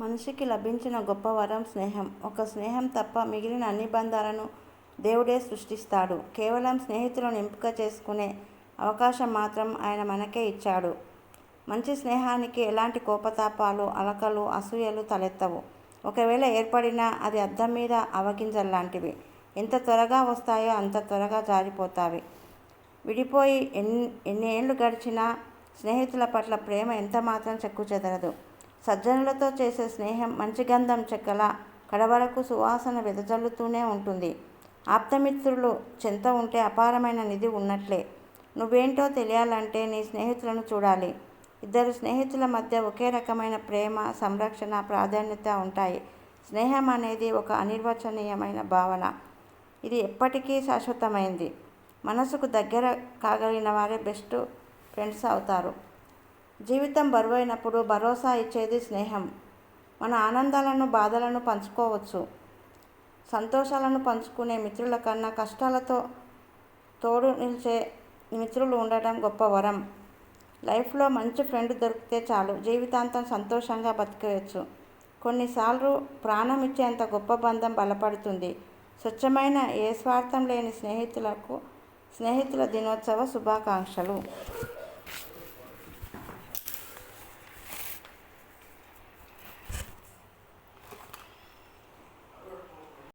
మనిషికి లభించిన గొప్ప వరం స్నేహం. ఒక స్నేహం తప్ప మిగిలిన అన్ని బంధాలను దేవుడే సృష్టిస్తాడు. కేవలం స్నేహితులను ఎంపిక చేసుకునే అవకాశం మాత్రం ఆయన మనకే ఇచ్చాడు. మంచి స్నేహానికి ఎలాంటి కోపతాపాలు, అలకలు, అసూయలు తలెత్తవు. ఒకవేళ ఏర్పడినా అది అద్దం మీద అవగింజల్లాంటివి. ఎంత త్వరగా వస్తాయో అంత త్వరగా జారిపోతాయి. విడిపోయి ఎన్ని ఏళ్ళు గడిచినా స్నేహితుల పట్ల ప్రేమ ఎంతమాత్రం చెక్కుచెదరదు. సజ్జనులతో చేసే స్నేహం మంచి గంధం చెక్కల కడవరకు సువాసన వెదజల్లుతూనే ఉంటుంది. ఆప్తమిత్రులు చెంత ఉంటే అపారమైన నిధి ఉన్నట్లే. నువ్వేంటో తెలియాలంటే నీ స్నేహితులను చూడాలి. ఇద్దరు స్నేహితుల మధ్య ఒకే రకమైన ప్రేమ, సంరక్షణ, ప్రాధాన్యత ఉంటాయి. స్నేహం అనేది ఒక అనిర్వచనీయమైన భావన. ఇది ఎప్పటికీ శాశ్వతమైంది. మనసుకు దగ్గర కాగలిగిన వారే బెస్ట్ ఫ్రెండ్స్ అవుతారు. జీవితం బరువైనప్పుడు భరోసా ఇచ్చేది స్నేహం. మన ఆనందాలను, బాధలను పంచుకోవచ్చు. సంతోషాలను పంచుకునే మిత్రుల కన్నా కష్టాలతో తోడు నిలిచే మిత్రులు ఉండటం గొప్ప వరం. లైఫ్లో మంచి ఫ్రెండ్ దొరికితే చాలు జీవితాంతం సంతోషంగా బతికేయొచ్చు. కొన్నిసార్లు ప్రాణం ఇచ్చేంత గొప్ప బంధం బలపడుతుంది. స్వచ్ఛమైన, ఏ స్వార్థం లేని స్నేహితులకు స్నేహితుల దినోత్సవ శుభాకాంక్షలు.